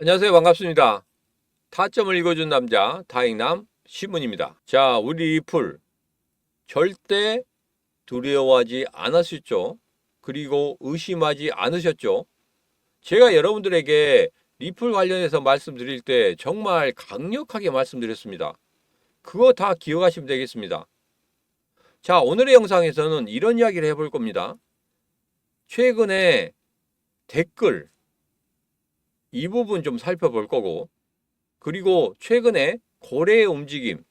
안녕하세요. 반갑습니다. 타점을 읽어준 남자 다익남 시문입니다. 자, 우리 리플 절대 두려워하지 않으셨죠? 그리고 의심하지 않으셨죠? 제가 여러분들에게 리플 관련해서 말씀드릴 때 정말 강력하게 말씀드렸습니다. 그거 다 기억하시면 되겠습니다. 자, 오늘의 영상에서는 이런 이야기를 해볼 겁니다. 최근에 댓글 이 부분 좀 살펴볼 거고, 그리고 최근에 거래의 움직임,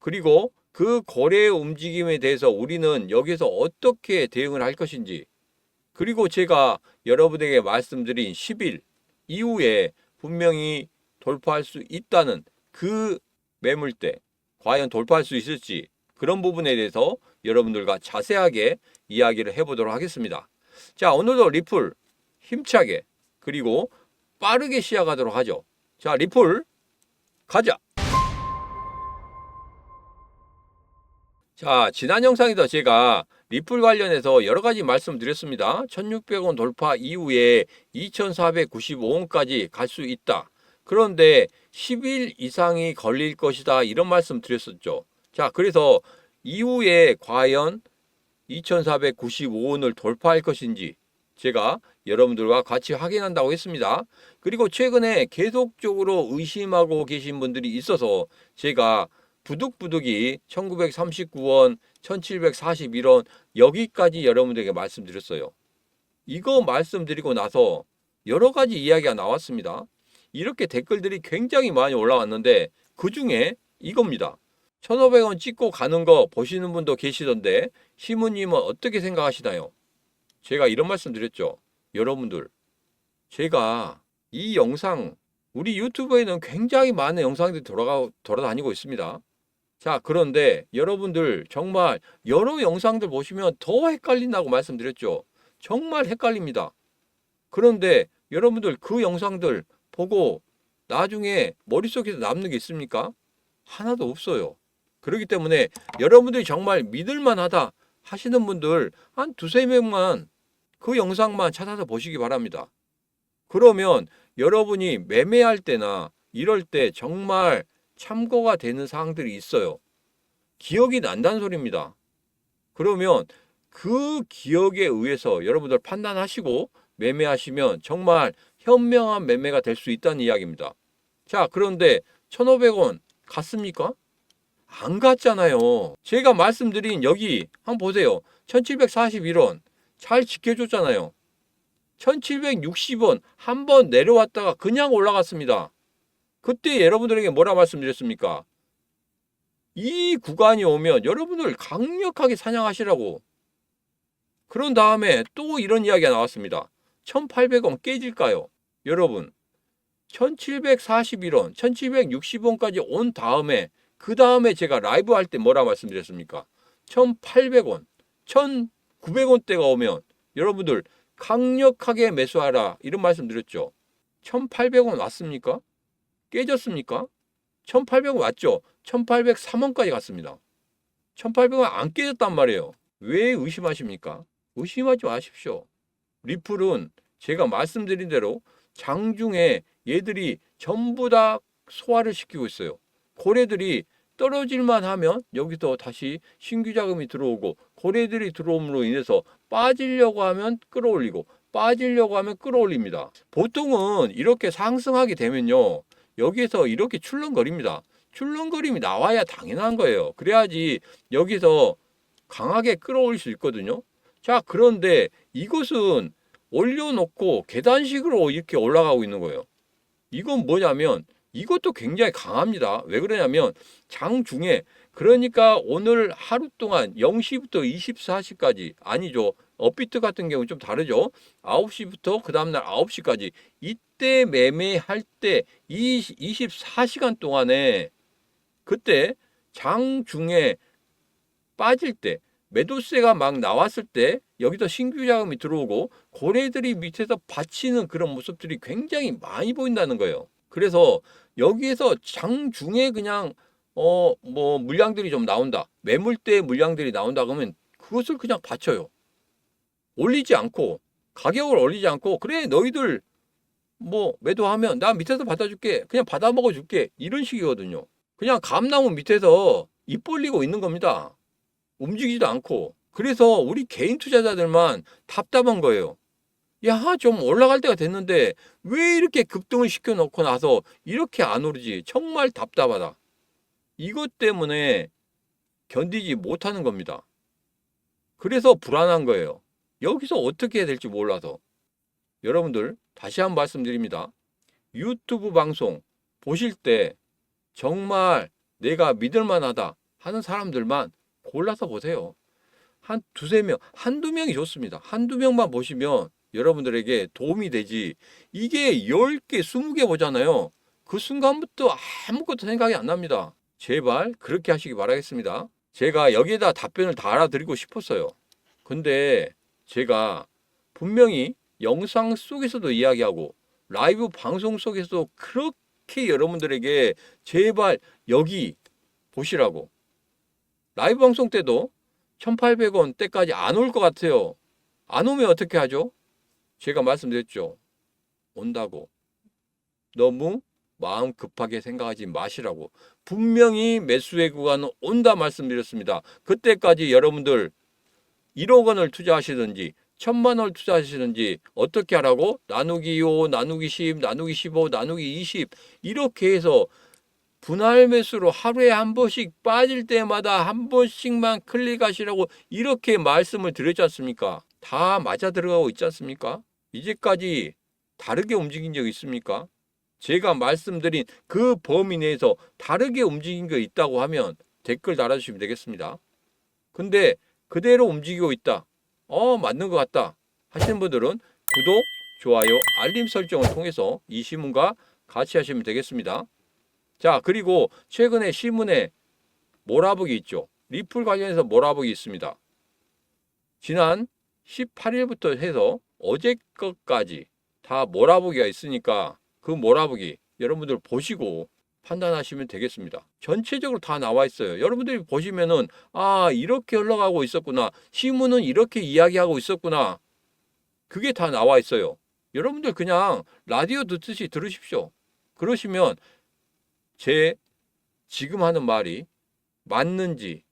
그리고 그 거래의 움직임에 대해서 우리는 여기서 어떻게 대응을 할 것인지, 그리고 제가 여러분에게 말씀드린 10일 이후에 분명히 돌파할 수 있다는 그 매물대, 과연 돌파할 수 있을지, 그런 부분에 대해서 여러분들과 자세하게 이야기를 해보도록 하겠습니다. 자, 오늘도 리플 힘차게, 그리고 빠르게 시작하도록 하죠. 자, 리플 가자. 자, 지난 영상에서 제가 리플 관련해서 여러 가지 말씀드렸습니다. 1600원 돌파 이후에 2495원까지 갈 수 있다. 그런데 10일 이상이 걸릴 것이다. 이런 말씀 드렸었죠. 자, 그래서 이후에 과연 2495원을 돌파할 것인지 제가 여러분들과 같이 확인한다고 했습니다. 그리고 최근에 계속적으로 의심하고 계신 분들이 있어서 제가 부득부득이 1939원, 1741원 여기까지 여러분들에게 말씀드렸어요. 이거 말씀드리고 나서 여러 가지 이야기가 나왔습니다. 이렇게 댓글들이 굉장히 많이 올라왔는데 그 중에 이겁니다. 1,500원 찍고 가는 거 보시는 분도 계시던데 시무님은 어떻게 생각하시나요? 제가 이런 말씀 드렸죠. 여러분들, 제가 이 영상, 우리 유튜브에는 굉장히 많은 영상들이 돌아가, 돌아다니고 있습니다. 자, 그런데 여러분들 정말 여러 영상들 보시면 더 헷갈린다고 말씀드렸죠. 정말 헷갈립니다. 그런데 여러분들 그 영상들 보고 나중에 머릿속에 남는 게 있습니까? 하나도 없어요. 그렇기 때문에 여러분들이 정말 믿을만 하다 하시는 분들 한 두세 명만 그 영상만 찾아서 보시기 바랍니다. 그러면 여러분이 매매할 때나 이럴 때 정말 참고가 되는 사항들이 있어요. 기억이 난다는 소리입니다. 그러면 그 기억에 의해서 여러분들 판단하시고 매매하시면 정말 현명한 매매가 될 수 있다는 이야기입니다. 자, 그런데 1,500원 갔습니까? 안 갔잖아요. 제가 말씀드린 여기 한번 보세요. 1741원 잘 지켜줬잖아요. 1760원 한 번 내려왔다가 그냥 올라갔습니다. 그때 여러분들에게 뭐라 말씀드렸습니까? 이 구간이 오면 여러분들 강력하게 사냥하시라고. 그런 다음에 또 이런 이야기가 나왔습니다. 1800원 깨질까요? 여러분, 1741원, 1760원까지 온 다음에 그 다음에 제가 라이브 할 때 뭐라 말씀드렸습니까? 1800원, 1900원대가 오면 여러분들 강력하게 매수하라 이런 말씀 드렸죠. 1800원 왔습니까? 깨졌습니까? 1800원 왔죠. 1803원까지 갔습니다. 1800원 안 깨졌단 말이에요. 왜 의심하십니까? 의심하지 마십시오. 리플은 제가 말씀드린 대로 장중에 얘들이 전부 다 소화를 시키고 있어요. 고래들이 떨어질만 하면 여기서 다시 신규 자금이 들어오고 고래들이 들어옴으로 인해서 빠지려고 하면 끌어올리고 빠지려고 하면 끌어올립니다. 보통은 이렇게 상승하게 되면요. 여기서 이렇게 출렁거립니다. 출렁거림이 나와야 당연한 거예요. 그래야지 여기서 강하게 끌어올릴 수 있거든요. 자, 그런데 이것은 올려놓고 계단식으로 이렇게 올라가고 있는 거예요. 이건 뭐냐면 이것도 굉장히 강합니다. 왜 그러냐면 장중에 그러니까 오늘 하루 동안 0시부터 24시까지 아니죠. 업비트 같은 경우는 좀 다르죠. 9시부터 그 다음날 9시까지 이때 매매할 때이 24시간 동안에 그때 장중에 빠질 때 매도세가 막 나왔을 때 여기서 신규 자금이 들어오고 고래들이 밑에서 받치는 그런 모습들이 굉장히 많이 보인다는 거예요. 그래서 여기에서 장중에 그냥 어 뭐 물량들이 좀 나온다. 매물대 물량들이 나온다 그러면 그것을 그냥 받쳐요. 올리지 않고 가격을 올리지 않고 그래 너희들 뭐 매도하면 나 밑에서 받아줄게. 그냥 받아 먹어줄게. 이런 식이거든요. 그냥 감나무 밑에서 입 벌리고 있는 겁니다. 움직이지도 않고. 그래서 우리 개인 투자자들만 답답한 거예요. 야, 좀 올라갈 때가 됐는데 왜 이렇게 급등을 시켜놓고 나서 이렇게 안 오르지? 정말 답답하다. 이것 때문에 견디지 못하는 겁니다. 그래서 불안한 거예요. 여기서 어떻게 해야 될지 몰라서. 여러분들, 다시 한 번 말씀드립니다. 유튜브 방송 보실 때 정말 내가 믿을 만 하다 하는 사람들만 골라서 보세요. 한 두세 명, 한두 명이 좋습니다. 한두 명만 보시면 여러분들에게 도움이 되지. 이게 10개, 20개 보잖아요. 그 순간부터 아무것도 생각이 안 납니다. 제발 그렇게 하시기 바라겠습니다. 제가 여기에다 답변을 다 알아드리고 싶었어요. 근데 제가 분명히 영상 속에서도 이야기하고 라이브 방송 속에서도 그렇게 여러분들에게 제발 여기 보시라고. 라이브 방송 때도 1,800원 때까지 안 올 것 같아요. 안 오면 어떻게 하죠? 제가 말씀드렸죠. 온다고. 너무 마음 급하게 생각하지 마시라고. 분명히 매수의 구간은 온다 말씀드렸습니다. 그때까지 여러분들 1억 원을 투자하시든지 천만 원을 투자하시든지 어떻게 하라고? 나누기 5, 나누기 10, 나누기 15, 나누기 20 이렇게 해서 분할 매수로 하루에 한 번씩 빠질 때마다 한 번씩만 클릭하시라고 이렇게 말씀을 드렸지 않습니까? 다 맞아 들어가고 있지 않습니까? 이제까지 다르게 움직인 적 있습니까? 제가 말씀드린 그 범위 내에서 다르게 움직인 거 있다고 하면 댓글 달아주시면 되겠습니다. 근데 그대로 움직이고 있다. 어, 맞는 것 같다. 하시는 분들은 구독, 좋아요, 알림 설정을 통해서 이 신문과 같이 하시면 되겠습니다. 자, 그리고 최근에 신문에 몰아보기 있죠. 리플 관련해서 몰아보기 있습니다. 지난 18일부터 해서 어제 것까지 다 몰아보기가 있으니까 그 몰아보기 여러분들 보시고 판단하시면 되겠습니다. 전체적으로 다 나와 있어요. 여러분들이 보시면은 아 이렇게 흘러가고 있었구나. 신문은 이렇게 이야기하고 있었구나. 그게 다 나와 있어요. 여러분들 그냥 라디오 듣듯이 들으십시오. 그러시면 제 지금 하는 말이 맞는지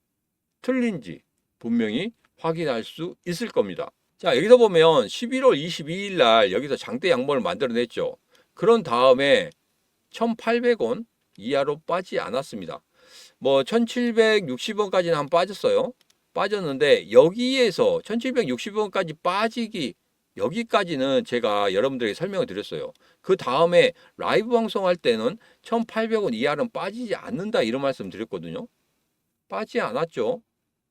틀린지 분명히 확인할 수 있을 겁니다. 자, 여기서 보면 11월 22일 날 여기서 장대 양봉을 만들어냈죠. 그런 다음에 1,800원 이하로 빠지지 않았습니다. 뭐 1,760원까지는 한 빠졌어요. 빠졌는데 여기에서 1,760원까지 빠지기 여기까지는 제가 여러분들에게 설명을 드렸어요. 그 다음에 라이브 방송할 때는 1,800원 이하는 빠지지 않는다 이런 말씀 드렸거든요. 빠지지 않았죠.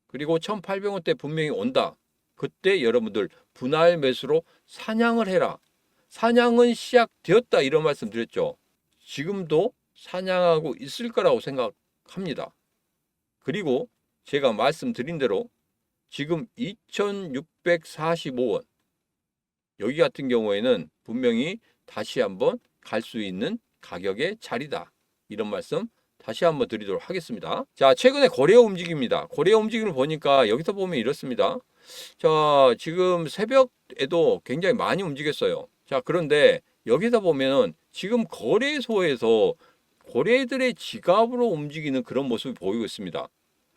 그리고 1,800원대 분명히 온다. 그때 여러분들 분할 매수로 사냥을 해라. 사냥은 시작되었다 이런 말씀 드렸죠. 지금도 사냥하고 있을 거라고 생각합니다. 그리고 제가 말씀드린 대로 지금 2,645원 여기 같은 경우에는 분명히 다시 한번 갈 수 있는 가격의 자리다. 이런 말씀 다시 한번 드리도록 하겠습니다. 자, 최근에 거래 움직입니다. 거래 움직임을 보니까 여기서 보면 이렇습니다. 자, 지금 새벽에도 굉장히 많이 움직였어요. 자, 그런데 여기서 보면은 지금 거래소에서 거래들의 지갑으로 움직이는 그런 모습이 보이고 있습니다.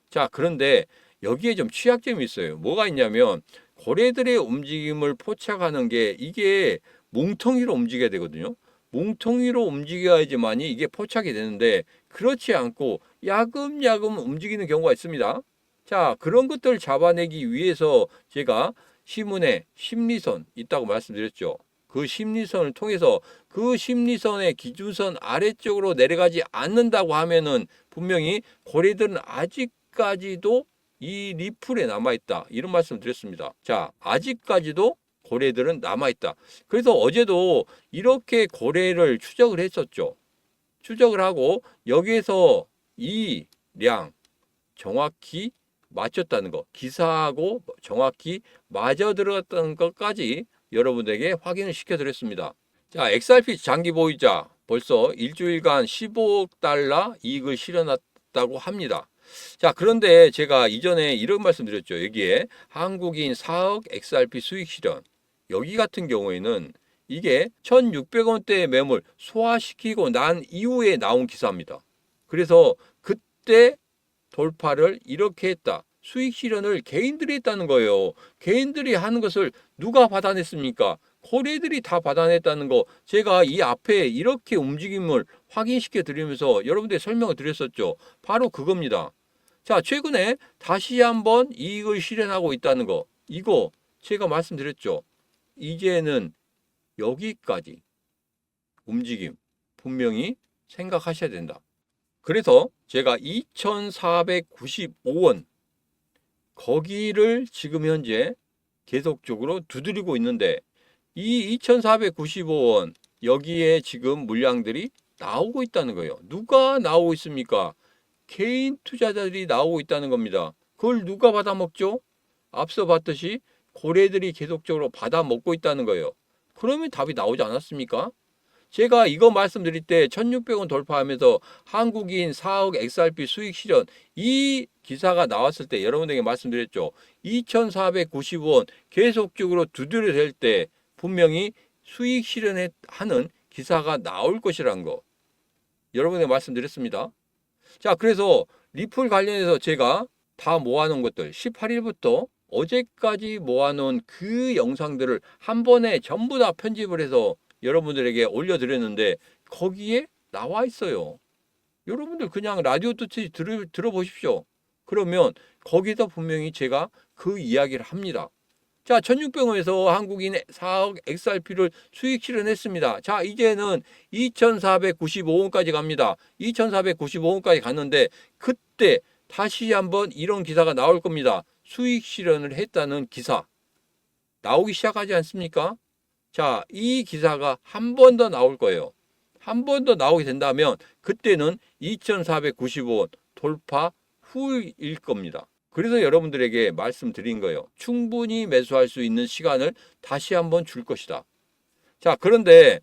자, 그런데 여기에 좀 취약점이 있어요. 뭐가 있냐면 거래들의 움직임을 포착하는 게 이게 뭉텅이로 움직여야 되거든요. 뭉텅이로 움직여야지만이 이게 포착이 되는데 그렇지 않고 야금야금 움직이는 경우가 있습니다. 자, 그런 것들을 잡아내기 위해서 제가 시문에 심리선 있다고 말씀드렸죠. 그 심리선을 통해서 그 심리선의 기준선 아래쪽으로 내려가지 않는다고 하면은 분명히 고래들은 아직까지도 이 리플에 남아있다. 이런 말씀 드렸습니다. 자, 아직까지도 고래들은 남아있다. 그래서 어제도 이렇게 고래를 추적을 했었죠. 추적을 하고 여기에서 이 량 정확히 맞췄다는 거, 기사하고 정확히 맞아 들어갔다는 것까지 여러분에게 확인을 시켜드렸습니다. 자, XRP 장기 보유자 벌써 일주일간 15억 달러 이익을 실현했다고 합니다. 자, 그런데 제가 이전에 이런 말씀 드렸죠. 여기에 한국인 4억 XRP 수익 실현. 여기 같은 경우에는 이게 1,600원대의 매물 소화시키고 난 이후에 나온 기사입니다. 그래서 그때 돌파를 이렇게 했다. 수익 실현을 개인들이 했다는 거예요. 개인들이 하는 것을 누가 받아냈습니까? 거래들이 다 받아냈다는 거 제가 이 앞에 이렇게 움직임을 확인시켜 드리면서 여러분들 설명을 드렸었죠. 바로 그겁니다. 자, 최근에 다시 한번 이익을 실현하고 있다는 거. 이거 제가 말씀드렸죠. 이제는 여기까지 움직임 분명히 생각하셔야 된다. 그래서 제가 2,495원 거기를 지금 현재 계속적으로 두드리고 있는데 이 2,495원 여기에 지금 물량들이 나오고 있다는 거예요. 누가 나오고 있습니까? 개인 투자자들이 나오고 있다는 겁니다. 그걸 누가 받아먹죠? 앞서 봤듯이 고래들이 계속적으로 받아먹고 있다는 거예요. 그러면 답이 나오지 않았습니까? 제가 이거 말씀드릴 때 1600원 돌파하면서 한국인 4억 XRP 수익 실현 이 기사가 나왔을 때 여러분에게 말씀드렸죠. 2490원 계속적으로 두드려 댈때 분명히 수익 실현하는 기사가 나올 것이라는 거. 여러분에게 말씀드렸습니다. 자, 그래서 리플 관련해서 제가 다 모아놓은 것들 18일부터 어제까지 모아놓은 그 영상들을 한 번에 전부 다 편집을 해서 여러분들에게 올려드렸는데 거기에 나와 있어요. 여러분들 그냥 라디오 듣지 들, 들어보십시오. 그러면 거기다 분명히 제가 그 이야기를 합니다. 자, 1600원에서 한국인 4억 XRP를 수익 실현했습니다. 자, 이제는 2495원까지 갑니다. 2495원까지 갔는데 그때 다시 한번 이런 기사가 나올 겁니다. 수익 실현을 했다는 기사. 나오기 시작하지 않습니까? 자, 이 기사가 한 번 더 나올 거예요. 한 번 더 나오게 된다면 그때는 2,495원 돌파 후일 겁니다. 그래서 여러분들에게 말씀드린 거예요. 충분히 매수할 수 있는 시간을 다시 한번 줄 것이다. 자, 그런데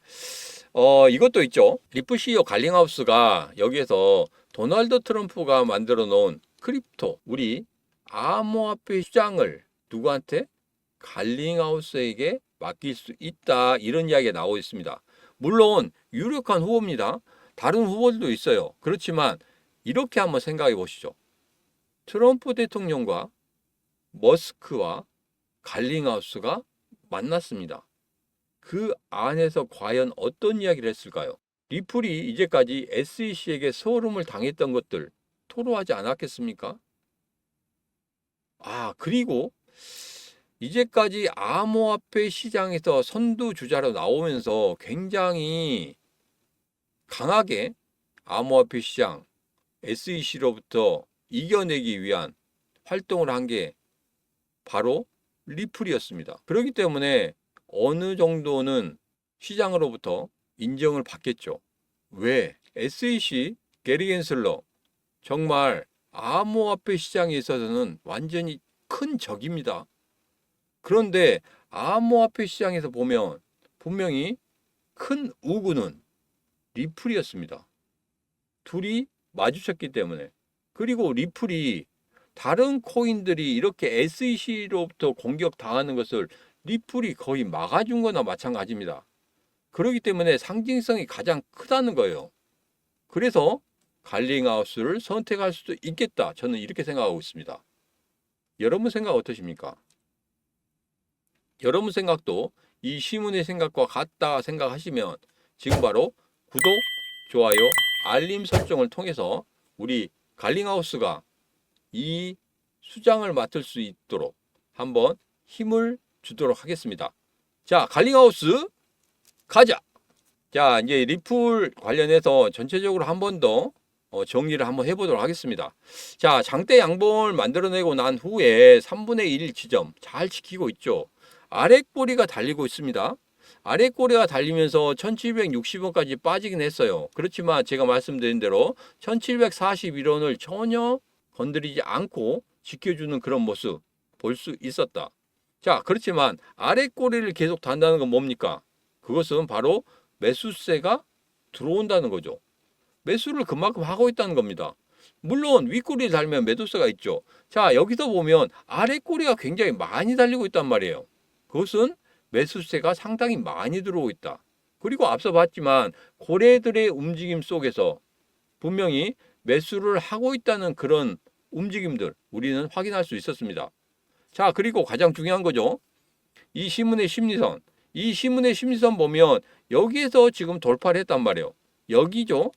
어, 이것도 있죠. 리플 CEO 갈링하우스가 여기에서 도널드 트럼프가 만들어 놓은 크립토, 우리 암호화폐 시장을 누구한테? 갈링하우스에게 맡길 수 있다. 이런 이야기가 나오고 있습니다. 물론 유력한 후보입니다. 다른 후보들도 있어요. 그렇지만 이렇게 한번 생각해 보시죠. 트럼프 대통령과 머스크와 갈링하우스가 만났습니다. 그 안에서 과연 어떤 이야기를 했을까요? 리플이 이제까지 SEC에게 소름을 당했던 것들 토로하지 않았겠습니까? 아, 그리고 이제까지 암호화폐 시장에서 선두주자로 나오면서 굉장히 강하게 암호화폐 시장 SEC로부터 이겨내기 위한 활동을 한 게 바로 리플이었습니다. 그렇기 때문에 어느 정도는 시장으로부터 인정을 받겠죠. 왜? SEC 게리 겐슬러 정말 암호화폐 시장에 있어서는 완전히 큰 적입니다. 그런데 암호화폐 시장에서 보면 분명히 큰 우군은 리플이었습니다. 둘이 마주쳤기 때문에 그리고 리플이 다른 코인들이 이렇게 SEC로부터 공격 당하는 것을 리플이 거의 막아준 거나 마찬가지입니다. 그렇기 때문에 상징성이 가장 크다는 거예요. 그래서 갈링하우스를 선택할 수도 있겠다. 저는 이렇게 생각하고 있습니다. 여러분 생각 어떠십니까? 여러분 생각도 이 시문의 생각과 같다 생각하시면 지금 바로 구독, 좋아요, 알림 설정을 통해서 우리 갈링하우스가 이 수장을 맡을 수 있도록 한번 힘을 주도록 하겠습니다. 자, 갈링하우스 가자. 자, 이제 리플 관련해서 전체적으로 한 번더 어, 정리를 한번 해보도록 하겠습니다. 자, 장대 양봉을 만들어내고 난 후에 3분의 1 지점 잘 지키고 있죠. 아래 꼬리가 달리고 있습니다. 아래 꼬리가 달리면서 1760원까지 빠지긴 했어요. 그렇지만 제가 말씀드린 대로 1741원을 전혀 건드리지 않고 지켜주는 그런 모습 볼 수 있었다. 자, 그렇지만 아래 꼬리를 계속 단다는 건 뭡니까? 그것은 바로 매수세가 들어온다는 거죠. 매수를 그만큼 하고 있다는 겁니다. 물론 윗꼬리 달면 매도세가 있죠. 자, 여기서 보면 아래 꼬리가 굉장히 많이 달리고 있단 말이에요. 그것은 매수세가 상당히 많이 들어오고 있다. 그리고 앞서 봤지만 고래들의 움직임 속에서 분명히 매수를 하고 있다는 그런 움직임들 우리는 확인할 수 있었습니다. 자, 그리고 가장 중요한 거죠. 이 신문의 심리선. 이 신문의 심리선 보면 여기에서 지금 돌파를 했단 말이에요. 여기죠.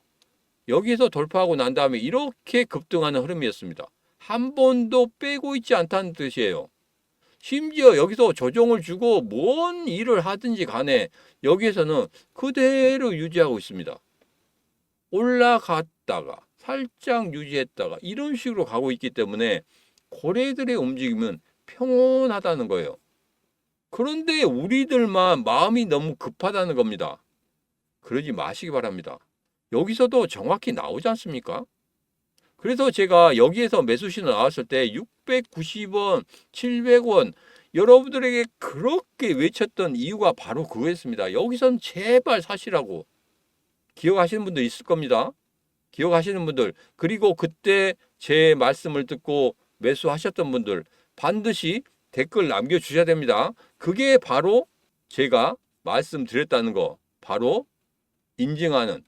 여기에서 돌파하고 난 다음에 이렇게 급등하는 흐름이었습니다. 한 번도 빼고 있지 않다는 뜻이에요. 심지어 여기서 조정을 주고 뭔 일을 하든지 간에 여기에서는 그대로 유지하고 있습니다. 올라갔다가 살짝 유지했다가 이런 식으로 가고 있기 때문에 고래들의 움직임은 평온하다는 거예요. 그런데 우리들만 마음이 너무 급하다는 겁니다. 그러지 마시기 바랍니다. 여기서도 정확히 나오지 않습니까? 그래서 제가 여기에서 매수 신호 나왔을 때 690원, 700원 여러분들에게 그렇게 외쳤던 이유가 바로 그거였습니다. 여기선 제발 사시라고 기억하시는 분들 있을 겁니다. 기억하시는 분들 그리고 그때 제 말씀을 듣고 매수하셨던 분들 반드시 댓글 남겨주셔야 됩니다. 그게 바로 제가 말씀드렸다는 거 바로 인증하는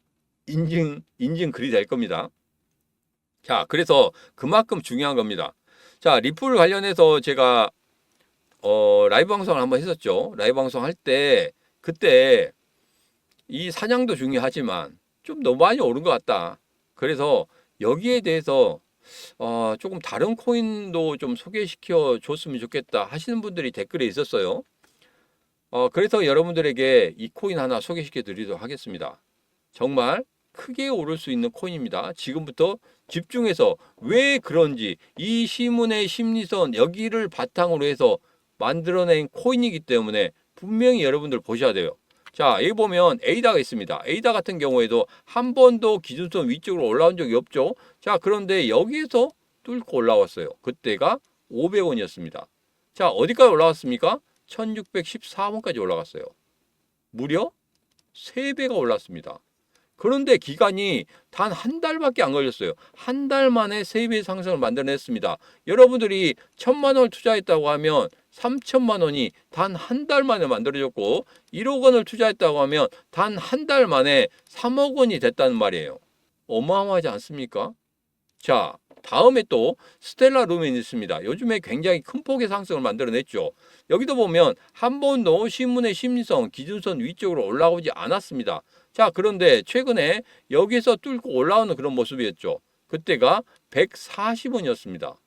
인증 인증 글이 될 겁니다. 자, 그래서 그만큼 중요한 겁니다. 자, 리플 관련해서 제가 어, 라이브 방송을 한번 했었죠. 라이브 방송 할 때 그때 이 사냥도 중요하지만 좀 너무 많이 오른 것 같다. 그래서 여기에 대해서 어, 조금 다른 코인도 좀 소개시켜 줬으면 좋겠다 하시는 분들이 댓글에 있었어요. 어, 그래서 여러분들에게 이 코인 하나 소개시켜 드리도록 하겠습니다. 정말 크게 오를 수 있는 코인입니다. 지금부터 집중해서 왜 그런지 이 시문의 심리선 여기를 바탕으로 해서 만들어낸 코인이기 때문에 분명히 여러분들 보셔야 돼요. 자, 여기 보면 에이다가 있습니다. 에이다 같은 경우에도 한 번도 기준선 위쪽으로 올라온 적이 없죠. 자, 그런데 여기에서 뚫고 올라왔어요. 그때가 500원이었습니다. 자, 어디까지 올라갔습니까? 1614원까지 올라갔어요. 무려 3배가 올랐습니다. 그런데 기간이 단 한 달밖에 안 걸렸어요. 한 달 만에 3배 상승을 만들어냈습니다. 여러분들이 천만 원을 투자했다고 하면 3천만 원이 단 한 달 만에 만들어졌고 1억 원을 투자했다고 하면 단 한 달 만에 3억 원이 됐다는 말이에요. 어마어마하지 않습니까? 자, 다음에 또 스텔라 루멘이 있습니다. 요즘에 굉장히 큰 폭의 상승을 만들어냈죠. 여기도 보면 한 번도 신문의 심리선 기준선 위쪽으로 올라오지 않았습니다. 자, 그런데 최근에 여기서 뚫고 올라오는 그런 모습이었죠. 그때가 140원이었습니다.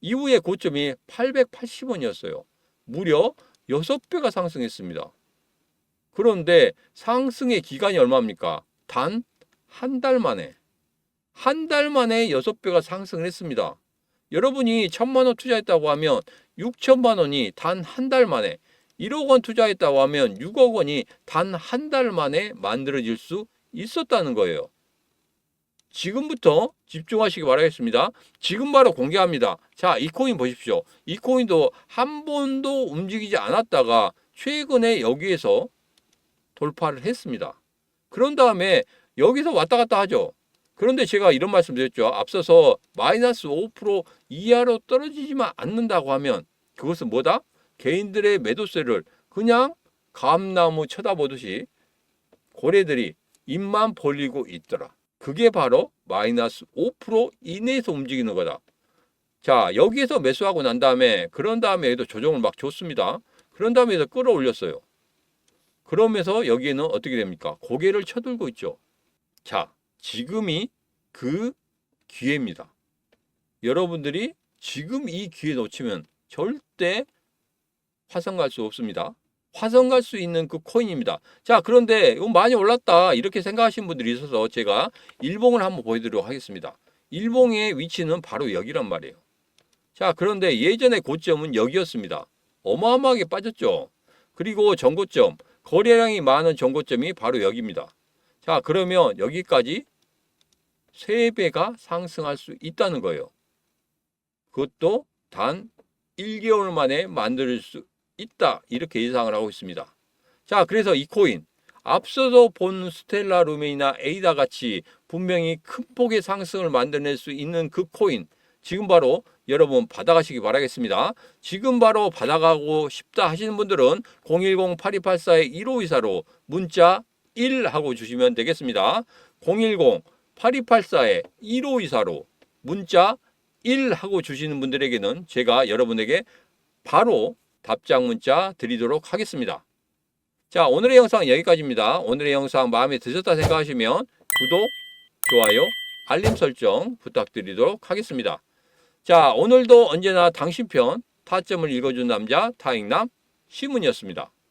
이후에 고점이 880원이었어요. 무려 6배가 상승했습니다. 그런데 상승의 기간이 얼마입니까? 단 한 달 만에. 한 달 만에 6배가 상승을 했습니다. 여러분이 천만 원 투자했다고 하면 6천만 원이 단 한 달 만에 1억 원 투자했다고 하면 6억 원이 단 한 달 만에 만들어질 수 있었다는 거예요. 지금부터 집중하시기 바라겠습니다. 지금 바로 공개합니다. 자, 이 코인 보십시오. 이 코인도 한 번도 움직이지 않았다가 최근에 여기에서 돌파를 했습니다. 그런 다음에 여기서 왔다 갔다 하죠. 그런데 제가 이런 말씀 드렸죠. 앞서서 마이너스 5% 이하로 떨어지지만 않는다고 하면 그것은 뭐다? 개인들의 매도세를 그냥 감나무 쳐다보듯이 고래들이 입만 벌리고 있더라. 그게 바로 마이너스 5% 이내에서 움직이는 거다. 자, 여기에서 매수하고 난 다음에 그런 다음에 여기도 조정을 막 줬습니다. 그런 다음에 서 끌어올렸어요. 그러면서 여기에는 어떻게 됩니까? 고개를 쳐들고 있죠. 자, 지금이 그 기회입니다. 여러분들이 지금 이 기회 놓치면 절대 화성 갈 수 없습니다. 화성 갈 수 있는 그 코인입니다. 자, 그런데 이거 많이 올랐다. 이렇게 생각하시는 분들이 있어서 제가 일봉을 한번 보여드리도록 하겠습니다. 일봉의 위치는 바로 여기란 말이에요. 자, 그런데 예전의 고점은 여기였습니다. 어마어마하게 빠졌죠. 그리고 전고점, 거래량이 많은 전고점이 바로 여기입니다. 자, 그러면 여기까지 3배가 상승할 수 있다는 거예요. 그것도 단 1개월 만에 만들 수 있다. 이렇게 예상을 하고 있습니다. 자, 그래서 이 코인 앞서도 본 스텔라 루멘이나 에이다 같이 분명히 큰 폭의 상승을 만들어낼 수 있는 그 코인 지금 바로 여러분 받아가시기 바라겠습니다. 지금 바로 받아가고 싶다 하시는 분들은 010-8284-1524로 문자 1 하고 주시면 되겠습니다. 010-8284-1524로 문자 1 하고 주시는 분들에게는 제가 여러분에게 바로 답장 문자 드리도록 하겠습니다. 자, 오늘의 영상 여기까지입니다. 오늘의 영상 마음에 드셨다 생각하시면 구독, 좋아요, 알림 설정 부탁드리도록 하겠습니다. 자, 오늘도 언제나 당신 편 타점을 읽어준 남자 타익남 시문이었습니다.